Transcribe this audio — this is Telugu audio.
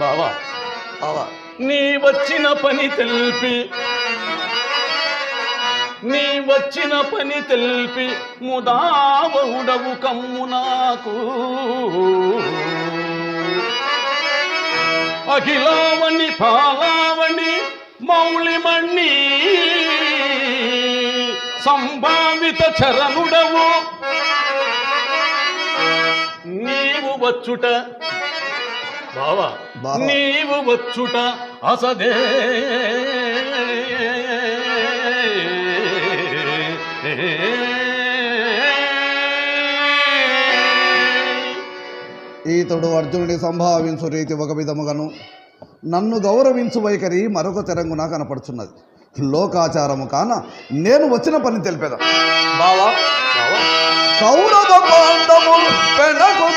బావా బావా. నీ వచ్చిన పని తెలిపి నీ వచ్చిన పని తెలిపి ముదావవుడవు కమ్ము నాకు. అఖిలావణి పాలావణి మౌళిమణి సంభావిత చరణుడవు. నీవు వచ్చుట నీవు వచ్చుట అసదే. ఈతడు అర్జునుడి సంభావించు రీతి ఒక విధముగాను నన్ను గౌరవించు వైఖరి మరొక తెరంగున కనపడుచున్నది. లోకాచారము కాన నేను వచ్చిన పని తెలిపేదా. బావా బావా. కౌరవ పాండవులు పెనకు